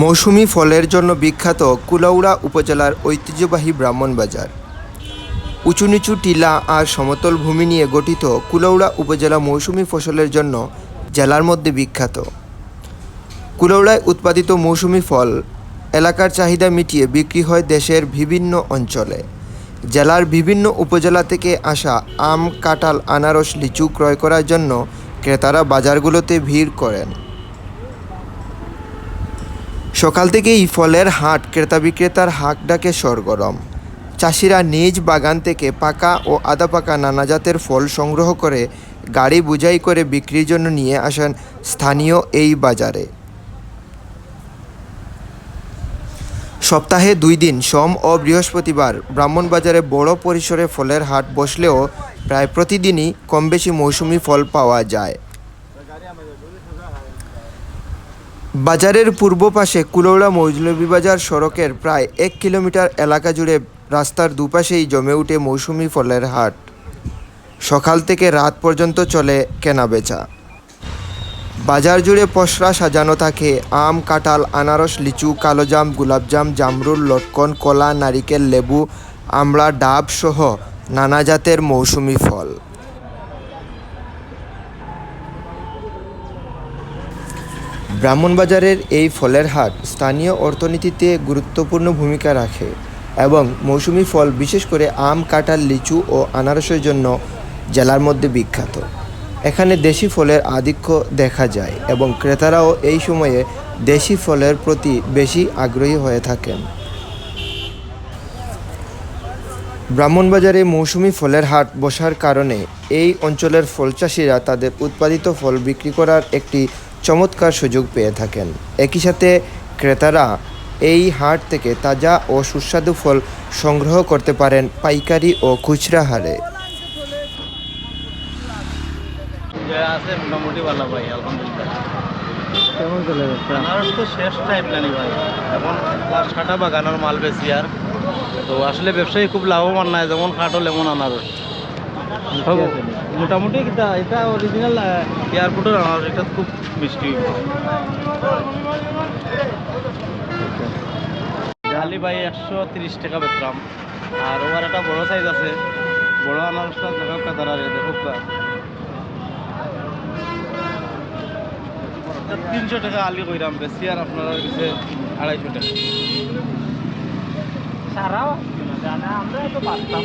মৌসুমি ফলের জন্য বিখ্যাত কুলাউড়া উপজেলার ঐতিহ্যবাহী ব্রাহ্মণবাজার উঁচু নিচু টিলা আর সমতল ভূমি নিয়ে গঠিত কুলাউড়া উপজেলা মৌসুমি ফসলের জন্য জেলার মধ্যে বিখ্যাত। কুলাউড়ায় উৎপাদিত মৌসুমি ফল এলাকার চাহিদা মিটিয়ে বিক্রি হয় দেশের বিভিন্ন অঞ্চলে। জেলার বিভিন্ন উপজেলা থেকে আসা আম, কাঁঠাল, আনারস, লিচু ক্রয় করার জন্য ক্রেতারা বাজারগুলোতে ভিড় করেন। সকাল থেকেই ফলের হাট ক্রেতা বিক্রেতার হাক ডাকে সরগরম। চাষিরা নিজ বাগান থেকে পাকা ও আধা পাকা নানা জাতের ফল সংগ্রহ করে গাড়ি বুঝাই করে বিক্রির জন্য নিয়ে আসেন স্থানীয় এই বাজারে। সপ্তাহে দুই দিন, সোম ও বৃহস্পতিবার ব্রাহ্মণবাজারে বড় পরিসরে ফলের হাট বসলেও প্রায় প্রতিদিনই কম বেশি মৌসুমি ফল পাওয়া যায়। বাজারের পূর্ব পাশে কুলৌড়া মৌলভীবাজার সড়কের প্রায় এক কিলোমিটার এলাকা জুড়ে রাস্তার দুপাশেই জমে উঠে মৌসুমি ফলের হাট। সকাল থেকে রাত পর্যন্ত চলে কেনাবেচা। বাজার জুড়ে পসরা সাজানো থাকে আম, কাঁঠাল, আনারস, লিচু, কালোজাম গোলাপজাম জামরুল, লটকন, কলা, নারিকেল, লেবু, আমড়া, ডাব সহ নানা জাতের মৌসুমি ফল। ব্রাহ্মণবাজারের এই ফলের হাট স্থানীয় অর্থনীতিতে গুরুত্বপূর্ণ ভূমিকা রাখে এবং মৌসুমি ফল, বিশেষ করে আম, কাঁঠাল, লিচু ও আনারসের জন্য জেলার মধ্যে বিখ্যাত। এখানে দেশি ফলের আধিক্য দেখা যায় এবং ক্রেতারাও এই সময়ে দেশি ফলের প্রতি বেশি আগ্রহী হয়ে থাকেন। ব্রাহ্মণবাজারে মৌসুমি ফলের হাট বসার কারণে এই অঞ্চলের ফল চাষিরা তাদের উৎপাদিত ফল বিক্রি করার একটি চমৎকার সুযোগ পেয়ে থাকেন। একই সাথে ক্রেতারা এই হাট থেকে তাজা ও সুস্বাদু ফল সংগ্রহ করতে পারেন পাইকারি ও খুচরা হারে। যে আছে মোটামুটি ভালো ভাই আলহামদুলিল্লাহ। কেমন চলে আনারস তো শেষ টাইপ নানি ভাই। এখন লাস্ট কাটা বাগানের মাল বেশি আর। তো আসলে ব্যবসায়ী খুব লাভবান নাই যেমন কাঠল এমন আনারস। মোটামুটি এটা এটা অরিজিনাল এয়ারপোর্টের আনারস এটা খুব মিষ্টি। খালি ভাই একশো তিরিশ টাকা বেচলাম। আর ওর একটা বড় সাইজ আছে। বড় আনারসটা দেখো তারা দেখো তিনশো টাকা আলি কইরাম বেশি আর আপনারা কাছে আড়াইশো টাকা। সারাও আমরা তো পারতাম